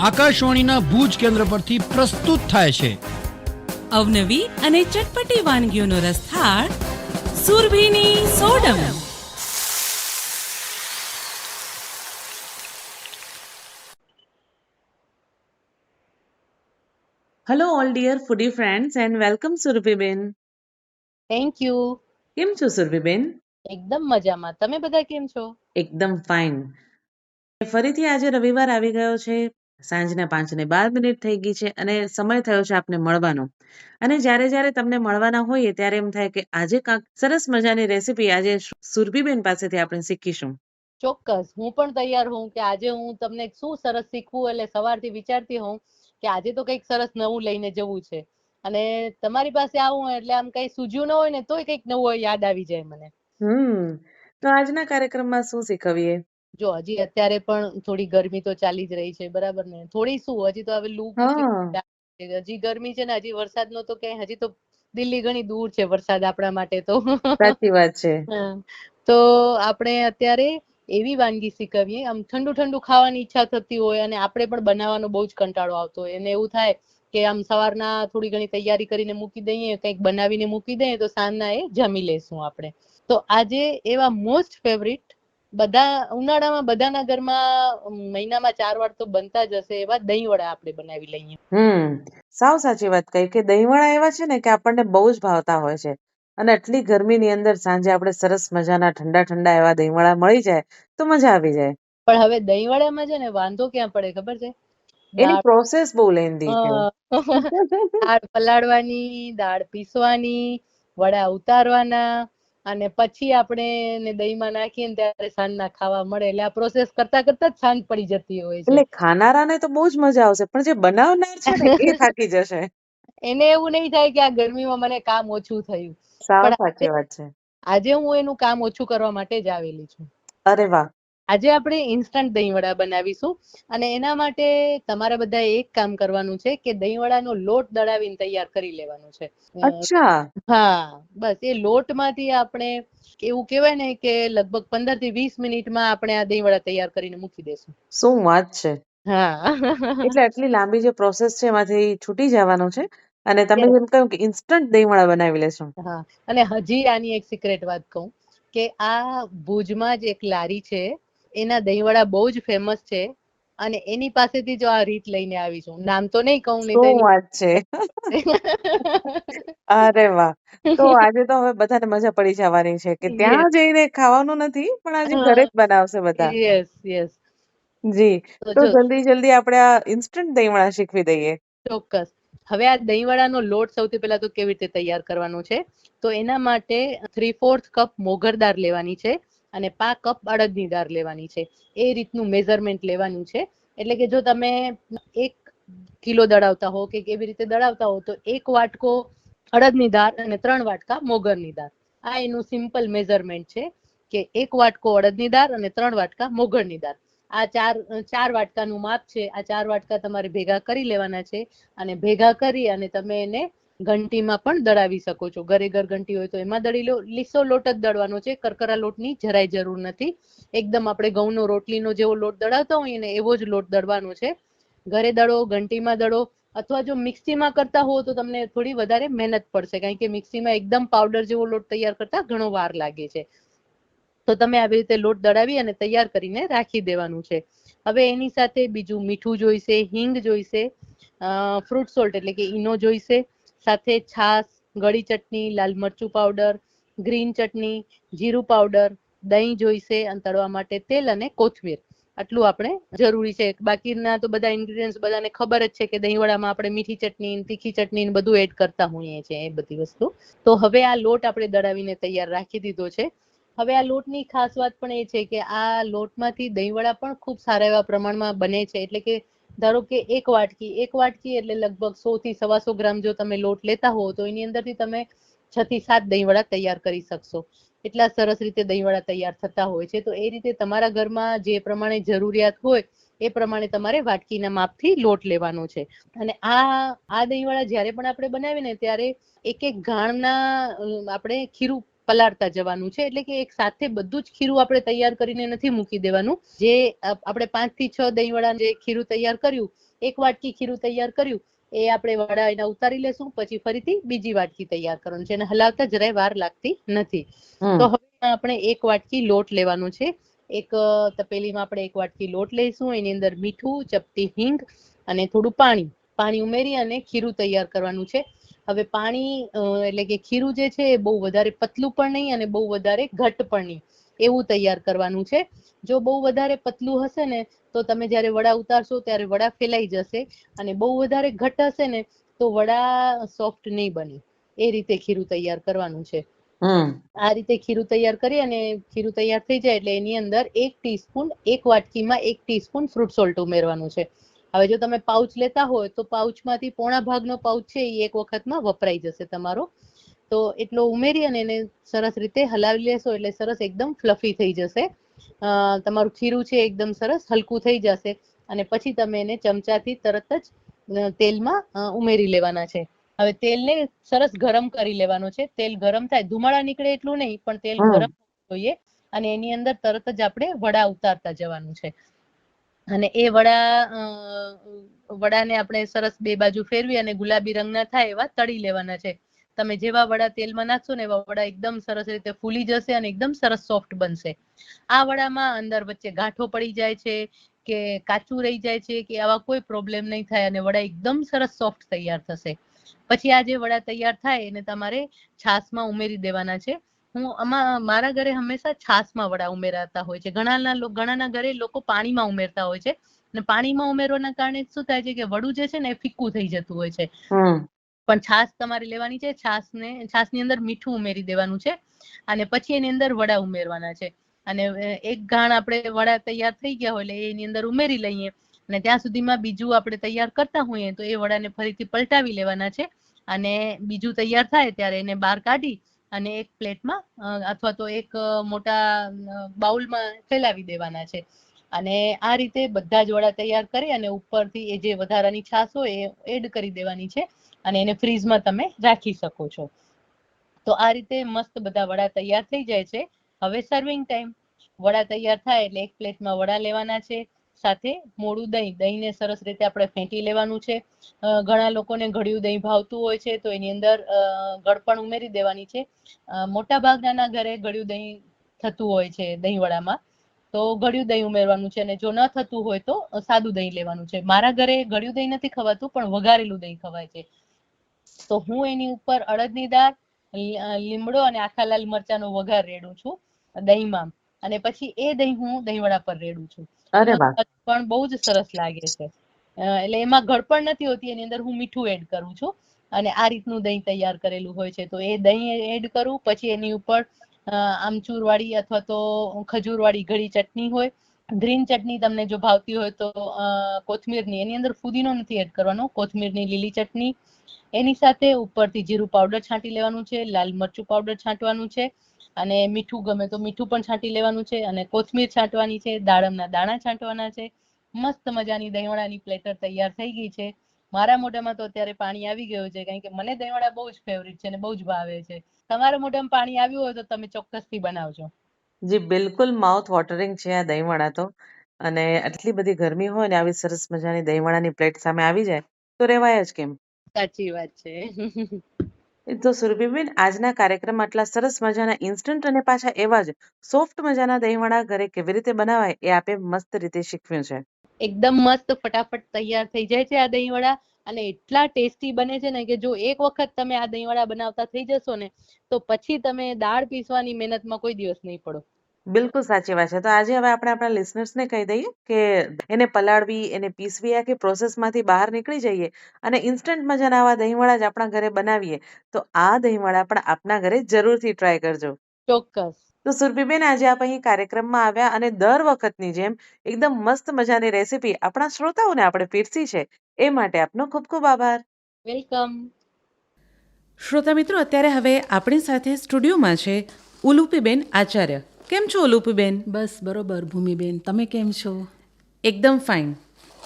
આકાશવાણીના ભુજ કેન્દ્ર પરથી પ્રસ્તુત થાય છે. અવનવી અને ચટપટી વાનગીઓનો રસથાળ સુરભીની સોડમ. Hello all dear foodie friends and welcome સુરભીબેન thank you કેમ છો સુરભીબેન એકદમ મજામાં. તમે બધા કેમ છો? એકદમ ફાઇન ફરીથી આજે રવિવાર આવી ગયો છે. સાંજના પાંચ ને બાર મિનિટ થઈ ગઈ છે અને સમય થયો છે આપને મળવાનો. અને જ્યારે જ્યારે તમને મળવાના હોઈએ ત્યારે એમ થાય કે આજે કાંક સરસ મજાની રેસીપી આજે સુરભીબેન પાસેથી આપણે શીખીશું. ચોક્કસ. હું પણ તૈયાર હોઉં કે આજે હું તમને શું સરસ શીખવું એટલે સવારથી વિચારતી હોઉં કે આજે તો કંઈક સરસ નવું લઈને જવું છે. અને તમારી પાસે આવું એટલે આમ કઈ સૂજ્યું ન હોય ને તોય કંઈક નવું યાદ આવી જાય મને. હમ. તો આજના કાર્યક્રમમાં શું શીખવીએ? જો હજી અત્યારે પણ થોડી ગરમી તો ચાલી જ રહી છે બરાબર ને? થોડી શું હજી તો હવે લૂ હજી ગરમી છે ને હજી વરસાદનો તો કઈ હજી તો દિલ્હી ઘણી દૂર છે વરસાદ આપણા માટે તો. સાચી વાત છે. તો આપણે અત્યારે એવી વાનગી શીખવીએ આમ ઠંડુ ઠંડુ ખાવાની ઈચ્છા થતી હોય અને આપણે પણ બનાવવાનો બહુ જ કંટાળો આવતો હોય. અને એવું થાય કે આમ સવારના થોડી ઘણી તૈયારી કરીને મૂકી દઈએ કંઈક બનાવીને મૂકી દઈએ તો સાંજના એ જમી લેશું આપણે. તો આજે એવા મોસ્ટ ફેવરિટ બધા ઉનાળામાં બધાના ઘરમાં મહિનામાં ચાર વાર તો બનતા જ હશે એવા દહીં વડા આપણે બનાવી લઈએ. હમ સાવ સાચી વાત કહી કે દહીંવડા એવા છે ને કે આપણને બહુ જ ભાવતા હોય છે. અને આટલી ગરમીની અંદર સાંજે આપણે સરસ મજાના ઠંડા ઠંડા એવા દહીંવડા મળી જાય તો મજા આવી જાય. પણ હવે દહીં વડામાં છે ને વાંધો ક્યાં પડે ખબર છે? એની પ્રોસેસ બહુ લેન્ધી છે. દાળ પલાળવાની દાળ પીસવાની વડા ઉતારવાના અને પછી આપણે એને દહીંમાં નાખીને ત્યારે સાંજના ખાવા મળે. એટલે આ પ્રોસેસ કરતા કરતા જ સાંજ પડી જતી હોય છે. એટલે ખાનારાને તો બહુ જ મજા આવશે પણ જે બનાવનાર છે ને એ થાકી જશે. એને એવું નહીં થાય કે આ ગરમીમાં મને કામ ઓછું થયું. સાવ સાચી વાત છે. આજે હું એનું કામ ઓછું કરવા માટે જ આવેલી છું. અરે વાહ! આજે આપણે ઇન્સ્ટન્ટ દહીંવડા બનાવીશું. અને એના માટે તમારે બધા એક કામ કરવાનું છે કે દહીંવડાનો લોટ દળાવીને તૈયાર કરી લેવાનો છે. અચ્છા. હા બસ એ લોટમાંથી આપણે એવું કહેવાય ને કે લગભગ પંદરથી વીસ મિનિટમાં આપણે આ દહીં વડા તૈયાર કરીને મૂકી દેશું. શું વાત છે. હા. એટલે આટલી લાંબી જે પ્રોસેસ છે એમાંથી છૂટી જવાનું છે. અને તમે. જેમ કહ્યું કે ઇન્સ્ટન્ટ દહીંવડા બનાવી લેશો. હા અને હજી આની એક સિક્રેટ વાત કહું કે આ ભુજમાં જ એક લારી છે. એના દહીંવડા બહુ જ ફેમસ છે. અને એની પાસેથી જો આ રીત લઈને આવી છું. નામ તો નહીં કહું નહીં તો શું એની વાત છે? અરે વાહ! તો આજે તો હવે બધાને મજા પડી જવાની છે કે ત્યાં જઈને ખાવાનું નથી પણ આજે ઘરે જ બનાવશે બધા. યસ યસ જી. તો તો જો જલ્દી જલ્દી આપણે આ ઇન્સ્ટન્ટ દહીંવડા શીખવી દઈએ. ચોક્કસ. હવે આ દહીંવડાનો લોટ સૌથી પહેલા તો કેવી રીતે તૈયાર કરવાનો છે? તો એના માટે થ્રી ફોર્થ કપ મોગર દાળ લેવાની છે. અને પા કપ અડદની દાળ લેવાની છે. એ રીતનું મેઝરમેન્ટ લેવાનું છે. એટલે કે જો તમે એક કિલો દળાવતા હો કે કેવી રીતે દળાવતા હો, તો એક વાટકો અડદની દાળ અને ત્રણ વાટકા મોગરની દાળ આ એનું સિમ્પલ મેઝરમેન્ટ છે કે એક વાટકો અડદની દાળ અને ત્રણ વાટકા મોગરની દાળ આ ચાર ચાર વાટકાનું માપ છે. આ ચાર વાટકા તમારે ભેગા કરી લેવાના છે અને ભેગા કરી અને તમે એને ઘંટીમાં પણ દળાવી શકો છો. ઘરે ઘર ઘંટી હોય તો એમાં દળી લો. લીસો લોટ જ દળવાનો છે. કરકરા લોટની જરાય જરૂર નથી. એકદમ આપણે ઘઉંનો રોટલીનો જેવો લોટ દળાવતા હોઈએ ને એવો જ લોટ દળવાનો છે. ઘરે દળો, ઘંટીમાં દળો અથવા જો મિક્સીમાં કરતા હો તો તમને થોડી વધારે મહેનત પડશે. કારણ કે મિક્સીમાં એકદમ પાવડર જેવો લોટ તૈયાર કરતા ઘણો વાર લાગે છે. તો તમે આવી રીતે લોટ દળાવી અને તૈયાર કરીને રાખી દેવાનું છે. હવે એની સાથે બીજું મીઠું જોઈશે, હિંગ જોઈશે ફ્રૂટ સોલ્ટ એટલે કે ઈનો જોઈશે સાથે છાશ, ગળી ચટણી, લાલ મરચું પાવડર ગ્રીન ચટણી, જીરું પાવડર દહીં જોઈશે અને તળવા માટે તેલ અને કોથમીર. આટલું આપણે જરૂરી છે. બાકીના તો બધા ઇન્ગ્રીડિયન્ટ બધાને ખબર જ છે કે દહીંવડામાં આપણે મીઠી ચટણી, તીખી ચટણી બધું એડ કરતા હોઈએ છીએ એ બધી વસ્તુ. તો હવે આ લોટ આપણે દળાવીને તૈયાર રાખી દીધો છે. હવે આ લોટની ખાસ વાત પણ એ છે કે આ લોટમાંથી દહીંવડા પણ ખૂબ સારા એવા પ્રમાણમાં બને છે. એટલે કે ધારો કે એક વાટકી એક વાટકી એટલે લગભગ સો થી સવાસો ગ્રામ જો તમે લોટ લેતા હો તો એની અંદરથી તમે છ થી સાત દહીંવડા તૈયાર કરી શકશો. એટલા સરસ રીતે દહીંવડા તૈયાર થતા હોય છે. તો એ રીતે તમારા ઘરમાં જે પ્રમાણે જરૂરિયાત હોય, એ પ્રમાણે તમારે વાટકીના માપથી લોટ લેવાનો છે. અને આ આ દહીંવડા જ્યારે પણ આપણે બનાવીએ ને ત્યારે એક એક ઘાણના આપણે ખીરું પલાળતા જવાનું છે. એટલે કે એક સાથે બધું જ ખીરું આપણે તૈયાર કરીને નથી મૂકી દેવાનું. જે આપણે પાંચથી છ દહીંવડા જે ખીરું તૈયાર કર્યું એક વાટકી ખીરું તૈયાર કર્યું એ આપણે વડા એના ઉતારી લેશું પછી ફરીથી બીજી વાટકી તૈયાર કરવાનું છે. અને હલાવતા જરાય વાર લાગતી નથી. તો હવે આપણે એક વાટકી લોટ લેવાનો છે. એક તપેલીમાં આપણે એક વાટકી લોટ લઈશું. એની અંદર મીઠું ચપટી હિંગ અને થોડું પાણી. પાણી ઉમેરી અને ખીરું તૈયાર કરવાનું છે. હવે પાણી એટલે કે ખીરું જે છે એ બહુ વધારે પતલું પણ નહીં અને બહુ વધારે ઘટ પણ નહીં. એવું તૈયાર કરવાનું છે. જો બહુ વધારે પતલું હશે ને તો તમે જ્યારે વડા ઉતારશો ત્યારે વડા ફેલાઈ જશે અને બહુ વધારે ઘટ હશે ને તો વડા સોફ્ટ નહીં બને. એ રીતે ખીરું તૈયાર કરવાનું છે. આ રીતે ખીરું તૈયાર કરી અને ખીરું તૈયાર થઈ જાય એટલે એની અંદર એક ટીસ્પૂન એક વાટકીમાં એક ટીસ્પૂન ફ્રૂટ સોલ્ટ ઉમેરવાનું છે. હવે જો તમે પાઉચ લેતા હોય તો પાઉચમાંથી પોણા ભાગનો પાઉચ છે એ એક વખતમાં વપરાઈ જશે તમારો. તો એટલો ઉમેરી અને એને સરસ રીતે હલાવી લેશો એટલે સરસ એકદમ ફ્લફી થઈ જશે. તમારું ખીરું છે એકદમ સરસ હલકું થઈ જશે અને પછી તમે એને ચમચાથી તરત જ તેલમાં ઉમેરી લેવાના છે. હવે તેલને સરસ ગરમ કરી લેવાનું છે. તેલ ગરમ થાય. ધુમાડા નીકળે એટલું નહીં પણ તેલ ગરમ જોઈએ અને એની અંદર તરત જ આપણે વડા ઉતારતા જવાનું છે. અને એ વડા વડાને આપણે સરસ બે બાજુ ફેરવી અને ગુલાબી રંગના થાય એવા તળી લેવાના છે. તમે જેવા વડા તેલમાં નાખશો ને એવા વડા એકદમ સરસ રીતે ફૂલી જશે અને એકદમ સરસ સોફ્ટ બનશે. આ વડામાં અંદર વચ્ચે ગાંઠો પડી જાય છે કે કાચું રહી જાય છે કે આવા કોઈ પ્રોબ્લેમ નહીં થાય અને વડા એકદમ સરસ સોફ્ટ તૈયાર થશે. પછી આ જે વડા તૈયાર થાય એને તમારે છાશમાં ઉમેરી દેવાના છે. હું આમાં મારા ઘરે હંમેશા છાશમાં વડા ઉમેરાતા હોય છે. ઘણાના ઘણાના ઘરે લોકો પાણીમાં ઉમેરતા હોય છે. અને પાણીમાં ઉમેરવાના કારણે શું થાય છે કે વડું જે છે ને એ ફીક્કું થઈ જતું હોય છે. પણ છાશ તમારે લેવાની છે છાશને છાશની અંદર મીઠું ઉમેરી દેવાનું છે અને પછી એની અંદર વડા ઉમેરવાના છે. અને એક ઘાણ આપણે વડા તૈયાર થઈ ગયા હોય એટલે એની અંદર ઉમેરી લઈએ અને ત્યાં સુધીમાં બીજું આપણે તૈયાર કરતા હોઈએ તો એ વડાને ફરીથી પલટાવી લેવાના છે અને બીજું તૈયાર થાય ત્યારે એને બહાર કાઢી અને એક પ્લેટમાં અથવા તો એક મોટા બાઉલમાં ફેલાવી દેવાના છે. અને આ રીતે બધા જ વડા તૈયાર કરી અને ઉપરથી એ જે વધારાની છાશ હોય એ એડ કરી દેવાની છે અને એને ફ્રીઝમાં તમે રાખી શકો છો. તો આ રીતે મસ્ત બધા વડા તૈયાર થઈ જાય છે. હવે સર્વિંગ ટાઈમ વડા તૈયાર થાય એટલે એક પ્લેટમાં વડા લેવાના છે. સાથે મોડું દહીં. દહીંને સરસ રીતે આપણે ફેંટી લેવાનું છે. ઘણા લોકોને ઘડિયું દહીં ભાવતું હોય છે, તો એની અંદર ગળપણ ઉમેરી દેવાની છે. મોટા ભાગના ઘરે ઘડિયું દહીં થતું હોય છે દહીંવડામાં. તો ઘડિયું દહીં ઉમેરવાનું છે અને જો ન થતું હોય તો સાદું દહીં લેવાનું છે. મારા ઘરે ઘડિયું દહીં નથી ખવાતું, પણ વઘારેલું દહીં ખવાય છે. તો હું એની ઉપર અડદની દાળ લીમડો અને આખા લાલ મરચાંનો વઘાર રેડું છું દહીંમાં. અને પછી એ દહીં હું દહીંવડા પર રેડું છું. અરે વાહ. પણ બહુ જ સરસ લાગે છે. એટલે એમાં ગળપણ નથી હોતી એની અંદર હું મીઠું એડ કરું છું. અને આ રીતનું દહીં તૈયાર કરેલું હોય છે તો એ દહીં એડ કરું પછી એની ઉપર આમચૂર વાળી અથવા તો ખજૂર વાળી ઘડી ચટણી હોય ગ્રીન ચટણી તમને જો ભાવતી હોય તો કોથમીરની એની અંદર ફુદીનો નથી એડ કરવાનો કોથમીરની લીલી ચટણી. એની સાથે ઉપરથી જીરું પાવડર છાંટી લેવાનું છે લાલ મરચું પાવડર છાંટવાનું છે અને મીઠું ગમે તો મીઠું પણ છાંટી લેવાનું છે અને કોથમીર છાંટવાની છે દાડમના દાણા છાંટવાના છે. મસ્ત મજાની દહીંવડાની પ્લેટર તૈયાર થઈ ગઈ છે. મારા મોઢામાં તો અત્યારે પાણી આવી ગયું છે કારણ કે મને દહીંવડા બહુ જ ફેવરિટ છે અને બહુ જ ભાવે છે. તમારા મોઢામાં પાણી આવ્યું હોય તો તમે ચોક્કસથી બનાવજો. જી બિલકુલ માઉથ વોટરિંગ છે આ દહીંવડા તો. અને આટલી બધી ગરમી હોય ને આવી સરસ મજાની દહીંવડાની પ્લેટ સામે આવી જાય તો રેવાય જ કેમ? સાચી વાત છે. તો સુરભીબેન, આજના કાર્યક્રમ આટલા સરસ મજાના ઇન્સ્ટન્ટ અને પાછા એવા જ સોફ્ટ મજાના દહીંવડા ઘરે કેવી રીતે બનાવાય એ આપે મસ્ત રીતે શીખવ્યું છે. એકદમ મસ્ત ફટાફટ તૈયાર થઈ જાય છે આ દહીંવડા અને એટલા ટેસ્ટી બને છે ને કે જો એક વખત તમે આ દહીંવડા બનાવતા થઈ જશો ને તો પછી તમે દાળ પીસવાની મહેનતમાં કોઈ દિવસ નહીં પડો. બિલકુલ સાચી વાત છે. તો આજે હવે આપણે આપણા લિસનર્સને કહી દઈએ કે એને પલાળવી એને પીસવી આખી પ્રોસેસમાંથી બહાર નીકળી જઈએ અને ઇન્સ્ટન્ટ મજાના આવા દહીંવડા જ આપણા ઘરે બનાવીએ. તો આ દહીંવડા પણ આપના ઘરે જરૂરથી ટ્રાય કરજો. ચોક્કસ. તો સુરભીબેન આજે આપ અહીં કાર્યક્રમમાં આવ્યા અને દર વખતની જેમ એકદમ મસ્ત મજાની રેસીપી આપણા શ્રોતાઓને આપણે પીરસી છે. એ માટે આપનો ખૂબ ખૂબ આભાર. વેલકમ. શ્રોતા મિત્રો અત્યારે હવે આપણી સાથે સ્ટુડિયોમાં છે ઉલુપીબેન આચાર્ય. કેમ છો ઉલુપીબેન? બસ બરોબર ભૂમિબેન. તમે કેમ છો? એકદમ ફાઇન.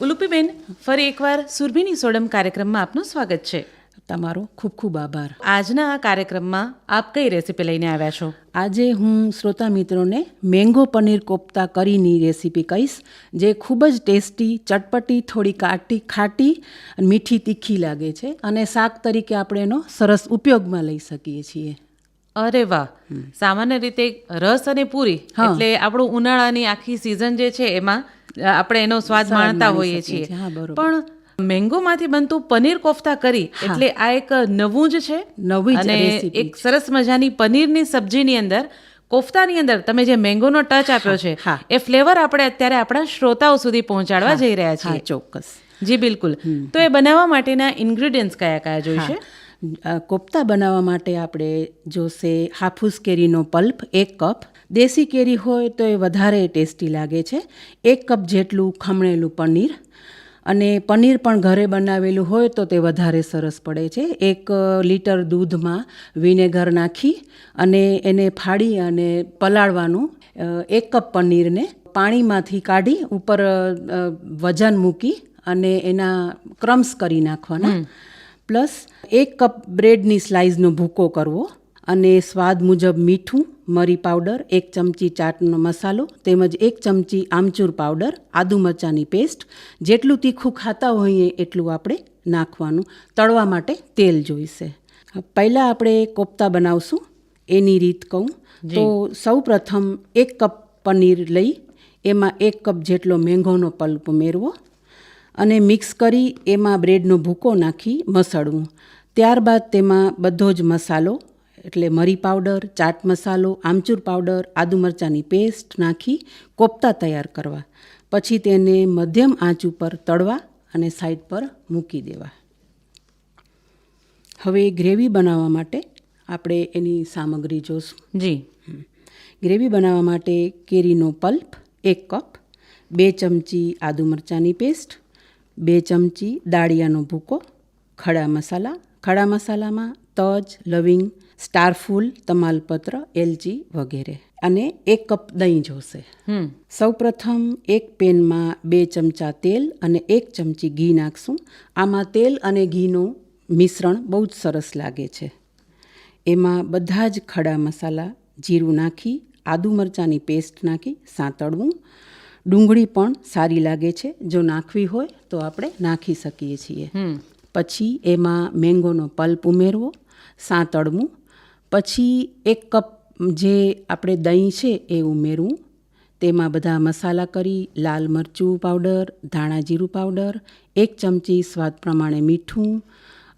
ઉલુપીબેન ફરી એકવાર સુરભીની સોડમ કાર્યક્રમમાં આપનું સ્વાગત છે. તમારો ખૂબ ખૂબ આભાર. આજના આ કાર્યક્રમમાં આપ કઈ રેસીપી લઈને આવ્યા છો? આજે હું શ્રોતા મિત્રોને મેંગો પનીર કોફતા કરીની રેસીપી કહીશ જે ખૂબ જ ટેસ્ટી ચટપટી થોડી કાટી ખાટી અને મીઠી તીખી લાગે છે અને શાક તરીકે આપણે એનો સરસ ઉપયોગમાં લઈ શકીએ છીએ. અરે વાહ. સામાન્ય રીતે રસ અને પૂરી એટલે આપણું ઉનાળાની આખી સિઝન જે છે એમાં આપણે એનો સ્વાદ માણતા હોઈએ છીએ. પણ મેંગોમાંથી બનતું પનીર કોફતા કરી એટલે આ એક નવું જ છે. નવી અને એક સરસ મજાની પનીરની સબ્જીની અંદર કોફતાની અંદર તમે જે મેંગોનો ટચ આપ્યો છે એ ફ્લેવર આપણે અત્યારે આપણા શ્રોતાઓ સુધી પહોંચાડવા જઈ રહ્યા છીએ. ચોક્કસ. જી બિલકુલ. તો એ બનાવવા માટેના ઇન્ગ્રેડિયન્ટ્સ કયા કયા જોઈશે કોફતા બનાવવા માટે આપણે જોશે હાફૂસ કેરીનો પલ્પ, એક કપ. દેશી કેરી હોય તો એ વધારે ટેસ્ટી લાગે છે. એક કપ જેટલું ખમણેલું પનીર. અને પનીર પણ ઘરે બનાવેલું હોય તો તે વધારે સરસ પડે છે. એક લીટર દૂધમાં વિનેગર નાખી અને એને ફાડી અને પલાળવાનું એક કપ પનીરને પાણીમાંથી કાઢી ઉપર વજન મૂકી અને એના ક્રમ્સ કરી નાખવાના. પ્લસ એક કપ બ્રેડની સ્લાઇસનો ભૂકો કરવો અને સ્વાદ મુજબ મીઠું મરી પાવડર એક ચમચી ચાટનો મસાલો તેમજ એક ચમચી આમચૂર પાવડર આદુ મરચાંની પેસ્ટ જેટલું તીખું ખાતા હોઈએ એટલું આપણે નાખવાનું. તળવા માટે તેલ જોઈશે. પહેલાં આપણે કોફતા બનાવશું. એની રીત કહું. તો સૌ પ્રથમ એક કપ પનીર લઈ એમાં એક કપ જેટલો મેંઘોનો પલ્પ ઉમેરવો. અને મિક્સ કરી એમાં બ્રેડનો ભૂકો નાખી મસળવું ત્યારબાદ તેમાં બધો જ મસાલો એટલે મરી પાવડર ચાટ મસાલો આમચૂર પાવડર આદુ મરચાંની પેસ્ટ નાખી કોફતા તૈયાર કરવા. પછી તેને મધ્યમ આંચ ઉપર તળવા અને સાઈડ પર મૂકી દેવા. હવે ગ્રેવી બનાવવા માટે આપણે એની સામગ્રી જોશું. જી. ગ્રેવી બનાવવા માટે કેરીનો પલ્પ એક કપ બે ચમચી આદુ મરચાંની પેસ્ટ બે ચમચી દાળિયાનો ભૂકો ખડા મસાલા. ખડા મસાલામાં તજ લવિંગ સ્ટારફૂલ તમાલપત્ર એલચી વગેરે. અને એક કપ દહીં જોશે. હમ. સૌપ્રથમ એક પેનમાં બે ચમચા તેલ અને એક ચમચી ઘી નાખશું. આમાં તેલ અને ઘીનું મિશ્રણ બહુ જ સરસ લાગે છે. એમાં બધા જ ખડા મસાલા જીરું નાખી આદુ મરચાંની પેસ્ટ નાખી સાંતળવું. ડુંગળી પણ સારી લાગે છે. જો નાખવી હોય તો આપણે નાખી શકીએ છીએ. પછી એમાં મેંગોનો પલ્પ ઉમેરવો સાંતળવું પછી એક કપ જે આપણે દહીં છે એ ઉમેરવું. તેમાં બધા મસાલા કરી લાલ મરચું પાવડર ધાણા જીરું પાવડર એક ચમચી સ્વાદ પ્રમાણે મીઠું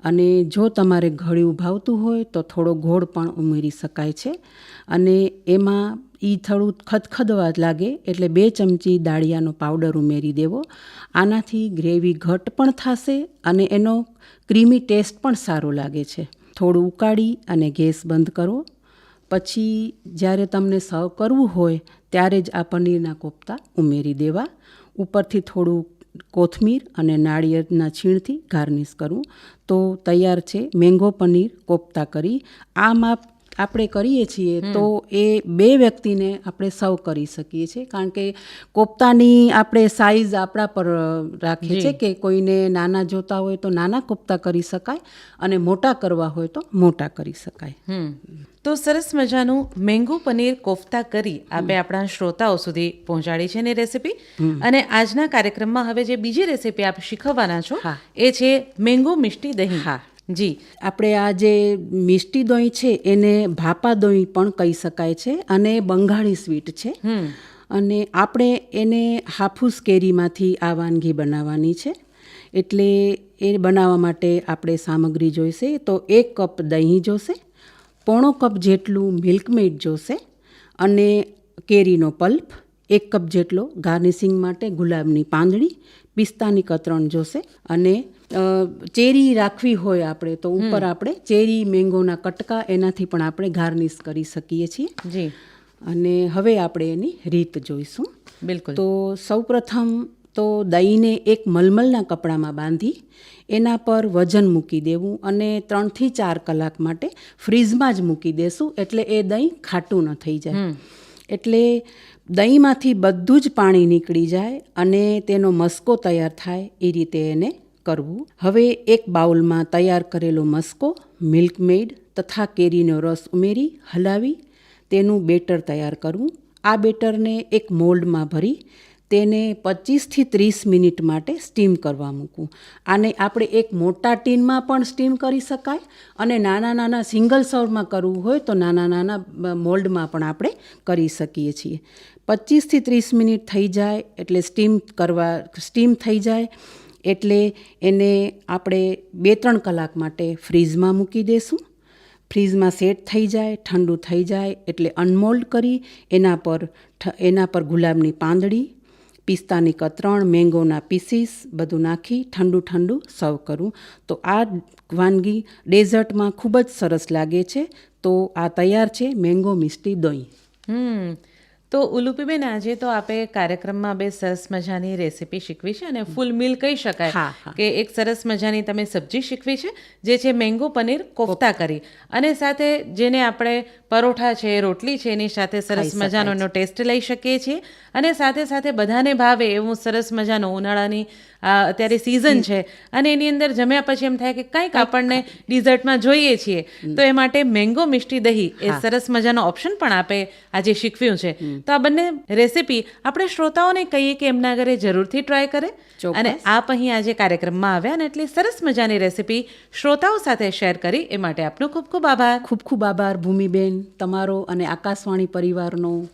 અને જો તમારે ઘળ્યું ભાવતું હોય તો થોડો ગોળ પણ ઉમેરી શકાય છે. અને એમાં એ થોડું ખદખદવા લાગે એટલે બે ચમચી દાળિયાનો પાવડર ઉમેરી દેવો. આનાથી ગ્રેવી ઘટ પણ થશે અને એનો ક્રીમી ટેસ્ટ પણ સારો લાગે છે. થોડું ઉકાળી અને ગેસ બંધ કરો. પછી જ્યારે તમને સર્વ કરવું હોય ત્યારે જ આ પનીરના કોફતા ઉમેરી દેવા. ઉપરથી થોડું કોથમીર અને નાળિયેરના છીણથી ગાર્નિશ કરવું તો તૈયાર છે મેંગો પનીર કોફતા કરી. આ માપ આપણે કરીએ છીએ તો એ બે વ્યક્તિને આપણે સર્વ કરી શકીએ છીએ. કારણ કે કોફતાની આપણે સાઈઝ આપણા પર રાખીએ છીએ કે કોઈને નાના જોતા હોય તો નાના કોફતા કરી શકાય અને મોટા કરવા હોય તો મોટા કરી શકાય. તો સરસ મજાનું મેંગો પનીર કોફતા કરી આપે આપણા શ્રોતાઓ સુધી પહોંચાડી છે ને રેસીપી અને આજના કાર્યક્રમમાં હવે જે બીજી રેસીપી આપ શીખવવાના છો. એ છે મેંગો મિષ્ટી દહીં. હા. જી આપણે આ જે મિષ્ટી દોઈ છે એને ભાપા દોઈ પણ કહી શકાય છે અને બંગાળી સ્વીટ છે. અને આપણે એને હાફૂસ કેરીમાંથી આ વાનગી બનાવવાની છે. એટલે એ બનાવવા માટે આપણે સામગ્રી જોઈશે તો એક કપ દહીં જોશે પોણો કપ જેટલું મિલ્કમેડ જોશે અને કેરીનો પલ્પ એક કપ જેટલો ગાર્નિશિંગ માટે ગુલાબની પાંદડી પિસ્તાની કતરણ જોશે અને ચેરી રાખવી હોય આપણે તો ઉપર આપણે ચેરી મેંગોના કટકા એનાથી પણ આપણે ગાર્નિશ કરી શકીએ છીએ. જી. અને હવે આપણે એની રીત જોઈશું. બિલકુલ. તો સૌપ્રથમ તો દહીંને એક મલમલના કપડામાં બાંધી એના પર વજન મૂકી દેવું અને ત્રણથી ચાર કલાક માટે ફ્રીઝમાં જ મૂકી દેશું એટલે એ દહીં ખાટું ન થઈ જાય. એટલે દહીંમાંથી બધું જ પાણી નીકળી જાય અને તેનો મસ્કો તૈયાર થાય એ રીતે એને કરવું. હવે એક બાઉલમાં તૈયાર કરેલો મસ્કો, મિલ્કમેડ તથા કેરીનો રસ ઉમેરી, હલાવી, તેનું બેટર તૈયાર કરવું. આ બેટરને એક મોલ્ડમાં ભરી, તેને પચીસથી ત્રીસ મિનિટ માટે સ્ટીમ કરવા મૂકવું. આને આપણે એક મોટા ટીનમાં પણ સ્ટીમ કરી શકાય અને નાના નાના સિંગલ સર્વમાં કરવું હોય તો નાના નાના મોલ્ડમાં પણ આપણે કરી શકીએ છીએ. પચીસથી ત્રીસ મિનિટ થઈ જાય એટલે સ્ટીમ કરવા, સ્ટીમ થઈ જાય. એટલે એને આપણે બે ત્રણ કલાક માટે ફ્રીઝમાં મૂકી દેશું. ફ્રીઝમાં સેટ થઈ જાય, ઠંડુ થઈ જાય એટલે અનમોલ્ડ કરી એના પર એના પર ગુલાબની પાંદડી, પિસ્તાની કતરણ, મેંગોના પીસીસ બધું નાખી ઠંડુ ઠંડુ સર્વ કરું. તો આ વાનગી ડેઝર્ટમાં ખૂબ જ સરસ લાગે છે. તો આ તૈયાર છે મેંગો મિસ્ટી દહીં. હમ. તો ઉલુપીબેન આજે તો આપે કાર્યક્રમમાં બે સરસ મજાની રેસીપી શીખવી છે અને ફૂલ મિલ કહી શકાય. કે એક સરસ મજાની તમે સબ્જી શીખવી છે જે છે મેંગો પનીર કોફતા કરી. અને સાથે જેને આપણે પરોઠા છે રોટલી છે એની સાથે સરસ મજાનો એનો ટેસ્ટ લઈ શકીએ છીએ. અને સાથે સાથે બધાને ભાવે એવું સરસ મજાનો ઉનાળાની અત્યારે સિઝન છે. અને એની અંદર જમ્યા પછી એમ થાય કે કંઈક આપણને ડિઝર્ટમાં જોઈએ છીએ. તો એ માટે મેંગો મિષ્ટી દહીં એ સરસ મજાનો ઓપ્શન પણ આપે આજે શીખવ્યું છે. તો આ બંને રેસીપી આપણે શ્રોતાઓને કહીએ કે એમના ઘરે જરૂરથી ટ્રાય કરે. અને આપ અહીં આજે કાર્યક્રમમાં આવ્યા અને એટલી સરસ મજાની રેસીપી શ્રોતાઓ સાથે શેર કરી. એ માટે આપનો ખૂબ ખૂબ આભાર. ખૂબ ખૂબ આભાર ભૂમિબેન તમારો અને આકાશવાણી પરિવારનો.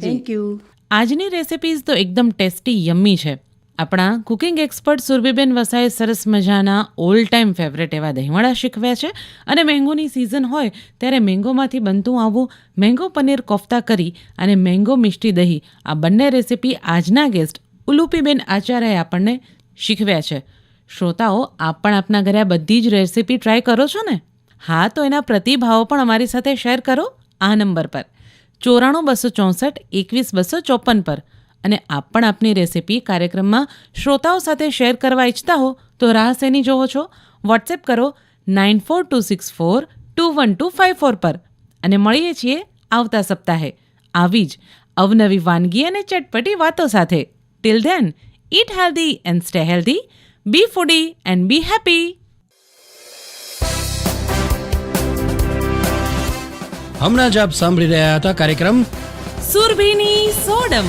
થેન્ક યુ આજની રેસિપીઝ તો એકદમ ટેસ્ટી યમ્મી છે. આપણા કુકિંગ એક્સપર્ટ સુરભીબેન વસાએ સરસ મજાના ઓલ ટાઈમ ફેવરેટ એવા દહીંવડા શીખવ્યા છે. અને મેંગોની સિઝન હોય ત્યારે મેંગોમાંથી બનતું આવું મેંગો પનીર કોફતા કરી અને મેંગો મિષ્ટી દહીં આ બંને રેસિપી આજના ગેસ્ટ ઉલુપીબેન આચાર્યએ આપણને શીખવ્યા છે. શ્રોતાઓ, આપ પણ આપના ઘરે આ બધી જ રેસિપી ટ્રાય કરો છો ને? હા, તો એના પ્રતિભાવો પણ અમારી સાથે શેર કરો આ નંબર પર. ચોરાણું બસો ચોસઠ, એકવીસ બસો ચોપન પર. અને આપ પણ આપની રેસિપી કાર્યક્રમમાં શ્રોતાઓ સાથે શેર કરવા ઈચ્છતા હો તો રાહ સેની જોવો છો? વોટ્સએપ કરો nine four two six four two one two five four પર અને મળીએ છીએ આવતા સપ્તાહે. આવી જ અવનવી વાનગી અને ચટપટી વાતો સાથે. Till then eat healthy and stay healthy be foodie and be happy હમણાં જ આપ સાંભળી રહ્યા હતા કાર્યક્રમ સુરભીની સોડમ.